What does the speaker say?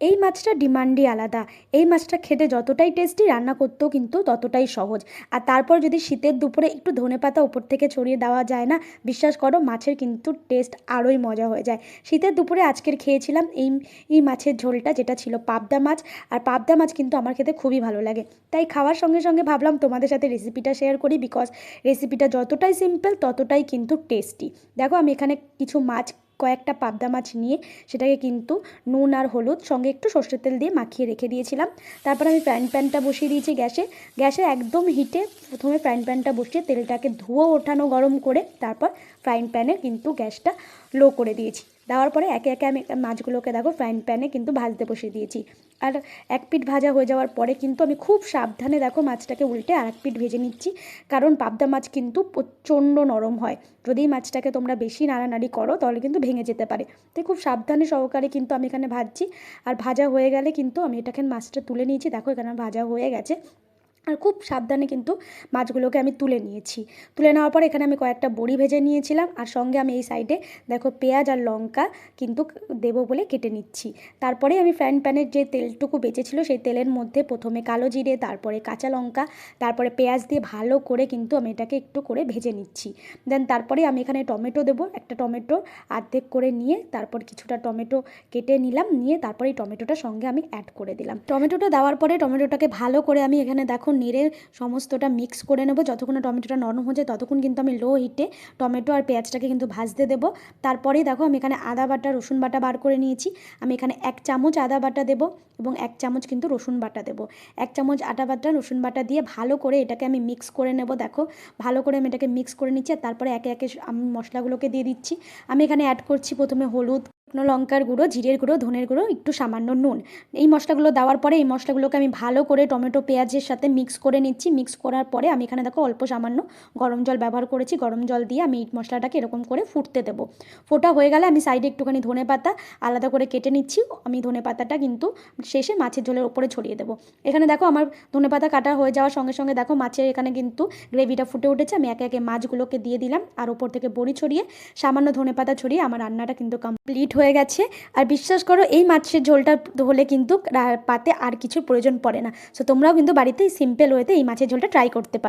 এই মাছটা ডিমান্ডই আলাদা। এই মাছটা খেতে যতটাই টেস্টি রান্না করতেও কিন্তু ততটাই সহজ। আর তারপর যদি শীতের দুপুরে একটু ধনেপাতা উপর থেকে ছড়িয়ে দেওয়া যায় না, বিশ্বাস করো মাছের কিন্তু টেস্ট আরোই মজা হয়ে যায়। শীতের দুপুরে আজকের খেয়েছিলাম এই এই মাছের ঝোলটা যেটা ছিল পাবদা মাছ। আর পাবদা মাছ কিন্তু আমার খেতে খুবই ভালো লাগে। তাই খাওয়ার সঙ্গে সঙ্গে ভাবলাম তোমাদের সাথে রেসিপিটা শেয়ার করি বিকজ রেসিপিটা যতটাই সিম্পল ততটাই কিন্তু টেস্টি দেখো আমি এখানে কিছু মাছ কয়েকটা পাবদা মাছ নিয়ে সেটাকে কিন্তু নুন আর হলুদ সঙ্গে একটু সর্ষের তেল দিয়ে মাখিয়ে রেখে দিয়েছিলাম। তারপর আমি ফ্রাইং প্যানটা বসিয়ে দিয়েছি গ্যাসে। গ্যাসে একদম হিটে প্রথমে ফ্রাইং প্যানটা বসিয়ে তেলটাকে ধুয়ে ওঠানো গরম করে তারপর ফ্রাইং প্যানে কিন্তু গ্যাসটা লো করে দিয়েছি। দেওয়ার পরে একে একে আমি মাছগুলোকে দেখো ফ্রাইং প্যানে কিন্তু ভাজতে বসিয়ে দিয়েছি। আর এক পিঠ ভাজা হয়ে যাওয়ার পরে কিন্তু আমি খুব সাবধানে দেখো মাছটাকে উল্টে আর এক পিঠ ভেজে নিচ্ছি, কারণ পাবদা মাছ কিন্তু প্রচণ্ড নরম হয়। যদি মাছটাকে তোমরা বেশি নাড়ানাড়ি করো, তাহলে কিন্তু ভেঙে যেতে পারে। তাই খুব সাবধানে সহকারে কিন্তু আমি এখানে ভাজছি। আর ভাজা হয়ে গেলে কিন্তু আমি এটাকে মাছটা তুলে নিয়েছি। দেখো এখানে ভাজা হয়ে গেছে। আর খুব সাবধানে কিন্তু মাছগুলোকে আমি তুলে নিয়েছি। তুলে নেওয়ার পর এখানে আমি কয়েকটা বড়ি ভেজে নিয়েছিলাম আর সঙ্গে আমি এই সাইডে দেখো পেঁয়াজ আর লঙ্কা কিন্তু দেবো বলে কেটে নিচ্ছি। তারপরে আমি ফ্রাইং প্যানের যে তেলটুকু বেঁচেছিলো সেই তেলের মধ্যে প্রথমে কালো জিরে, তারপরে কাঁচা লঙ্কা, তারপরে পেঁয়াজ দিয়ে ভালো করে কিন্তু আমি এটাকে একটু করে ভেজে নিচ্ছি। দেন তারপরে আমি এখানে টমেটো দেবো, একটা টমেটো অর্ধেক করে নিয়ে তারপর কিছুটা টমেটো কেটে নিলাম, নিয়ে তারপরে এই টমেটোটা সঙ্গে আমি অ্যাড করে দিলাম। টমেটোটা দেওয়ার পরে টমেটোটাকে ভালো করে আমি এখানে দেখো নেড়ে সমস্তটা মিক্স করে নেব। যতক্ষণ না টমেটোটা নরম হয়ে যায়, ততক্ষণ কিন্তু আমি লো হিটে টমেটো আর পেঁয়াজটাকে কিন্তু ভাজতে দেবো। তারপরেই দেখো আমি এখানে আদা বাটা, রসুন বাটা বার করে নিয়েছি। আমি এখানে এক চামচ আদা বাটা দেবো এবং এক চামচ কিন্তু রসুন বাটা দেবো। এক চামচ আটা বাটা, রসুন বাটা দিয়ে ভালো করে এটাকে আমি মিক্স করে নেব, দেখো। ভালো করে আমি এটাকে মিক্স করে নিচ্ছি আর তারপরে একে একে আমি মশলাগুলোকে দিয়ে দিচ্ছি। আমি এখানে অ্যাড করছি প্রথমে হলুদ শুকনো লঙ্কার গুঁড়ো, জিরের গুঁড়ো, ধনের গুঁড়ো, একটু সামান্য নুন। এই মশলাগুলো দেওয়ার পরে এই মশলাগুলোকে আমি ভালো করে টমেটো, পেঁয়াজের সাথে মিক্স করে নিচ্ছি। মিক্স করার পরে আমি এখানে দেখো অল্প সামান্য গরম জল ব্যবহার করেছি। গরম জল দিয়ে আমি এই মশলাটাকে এরকম করে ফুটতে দেবো। ফোটা হয়ে গেলে আমি সাইডে একটুখানি ধনে পাতা আলাদা করে কেটে নিচ্ছি। আমি ধনে পাতাটা কিন্তু শেষে মাছের ঝোলের ওপরে ছড়িয়ে দেবো। এখানে দেখো আমার ধনে পাতা কাটা হয়ে যাওয়ার সঙ্গে সঙ্গে দেখো মাছের এখানে কিন্তু গ্রেভিটা ফুটে উঠেছে। আমি একে একে মাছগুলোকে দিয়ে দিলাম। আর ওপর থেকে বড়ি ছড়িয়ে সামান্য ধনে পাতা ছড়িয়ে আমার রান্নাটা কিন্তু কমপ্লিট হয়ে গেছে। আর বিশ্বাস করো, এই মাছের ঝোলটা হলে কিন্তু পাতে আর কিছু প্রয়োজন পড়ে না। সো তোমরাও কিন্তু বাড়িতে সিম্পল ওয়েতে এই মাছের ঝোলটা ট্রাই করতে পারো।